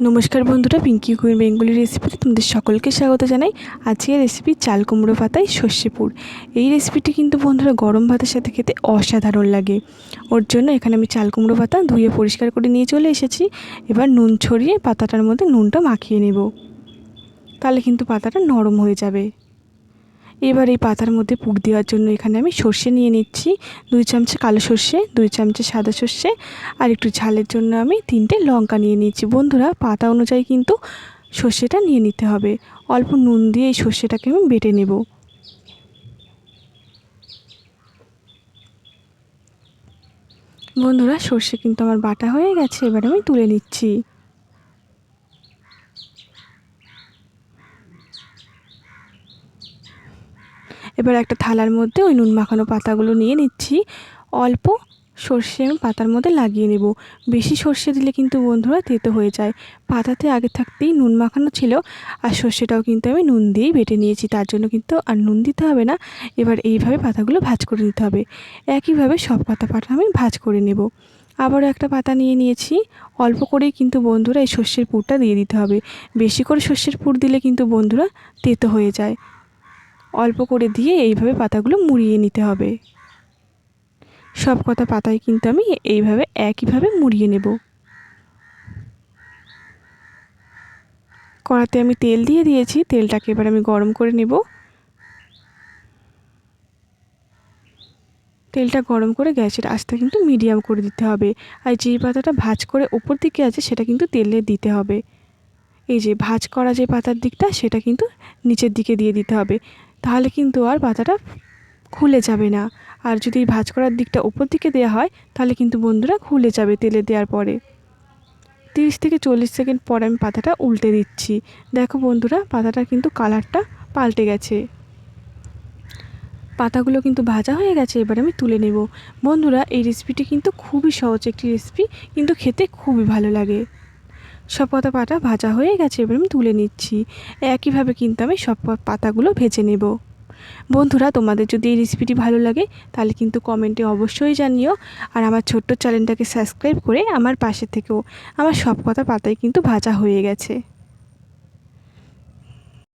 নমস্কার বন্ধুরা Pinki queen Bengali রেসিপিতে তোমাদের সকলকে স্বাগত জানাই। আজকের রেসিপি চাল কুমড়ো পাতায় সর্ষেপুর এই রেসিপিটি কিন্তু বন্ধুরা গরম ভাতের সাথে খেতে অসাধারণ লাগে। ওর জন্য এখানে আমি চাল কুমড়ো পাতা ধুয়ে পরিষ্কার করে নিয়ে চলে এসেছি। এবার নুন ছড়িয়ে পাতাটার মধ্যে নুনটা মাখিয়ে নেব। তাহলে কিন্তু পাতাটা নরম হয়ে যাবে। এবার এই পাতার মধ্যে পুক দেওয়ার জন্য এখানে আমি সর্ষে নিয়ে নিচ্ছি। দুই চামচে কালো সর্ষে, দুই চামচে সাদা সর্ষে আর একটু ঝালের জন্য আমি তিনটে লঙ্কা নিয়ে নিচ্ছি। বন্ধুরা, পাতা অনুযায়ী কিন্তু সর্ষেটা নিয়ে নিতে হবে। অল্প নুন দিয়ে এই সর্ষেটাকে আমি বেটে নেব। বন্ধুরা, সর্ষে কিন্তু আমার বাটা হয়ে গেছে, এবার আমি তুলে নিচ্ছি। এবার একটা থালার মধ্যে ওই নুন মাখানো পাতাগুলো নিয়ে নিচ্ছি। অল্প সর্ষে আমি পাতার মধ্যে লাগিয়ে নেব। বেশি সর্ষে দিলে কিন্তু বন্ধুরা তেতো হয়ে যায়। পাতাতে আগে থাকতেই নুন মাখানো ছিল আর সর্ষেটাও কিন্তু আমি নুন দিয়েই বেটে নিয়েছি। তার জন্য কিন্তু আর নুন দিতে হবে না। এবার এইভাবে পাতাগুলো ভাজ করে নিতে হবে। একইভাবে সব পাতা পাতা আমি ভাজ করে নেব। আবারও একটা পাতা নিয়ে নিয়েছি। অল্প করেই কিন্তু বন্ধুরা এই সর্ষের পুরটা দিয়ে দিতে হবে। বেশি করে সর্ষের পুর দিলে কিন্তু বন্ধুরা তেতো হয়ে যায়। অল্প করে দিয়ে এইভাবে পাতাগুলো মুড়িয়ে নিতে হবে। সব কটা পাতায় কিন্তু আমি এইভাবে একইভাবে মুড়িয়ে নেব। কড়াতে আমি তেল দিয়ে দিয়েছি, তেলটাকে এবার আমি গরম করে নেব। তেলটা গরম করে গ্যাসের আস্তে কিন্তু মিডিয়াম করে দিতে হবে। আর যেই পাতাটা ভাজ করে ওপর দিকে আছে সেটা কিন্তু তেলে দিতে হবে। এই যে ভাজ করা যে পাতার দিকটা সেটা কিন্তু নিচের দিকে দিয়ে দিতে হবে। তাহলে কিন্তু আর পাতাটা খুলে যাবে না। আর যদি ভাজ করার দিকটা ওপর দিকে দেওয়া হয়, তাহলে কিন্তু বন্ধুরা খুলে যাবে তেলে দেওয়ার পরে। তিরিশ থেকে চল্লিশ সেকেন্ড পর আমি পাতাটা উল্টে দিচ্ছি। দেখো বন্ধুরা পাতাটা কিন্তু কালারটা পাল্টে গেছে। পাতাগুলো কিন্তু ভাজা হয়ে গেছে, এবার আমি তুলে নেব। বন্ধুরা, এই রেসিপিটি কিন্তু খুবই সহজ একটি রেসিপি কিন্তু খেতে খুবই ভালো লাগে। সব পাতা পাতা ভাজা হয়ে গেছে, এবার আমি তুলে নিচ্ছি। একইভাবে কিন্তু আমি সব পাতাগুলো ভেজে নেব। বন্ধুরা, তোমাদের যদি এই রেসিপিটি ভালো লাগে, তাহলে কিন্তু কমেন্টে অবশ্যই জানিও। আর আমার ছোট্ট চ্যানেলটাকে সাবস্ক্রাইব করে আমার পাশে থেকেও। আমার সব কথা পাতাই কিন্তু ভাজা হয়ে গেছে।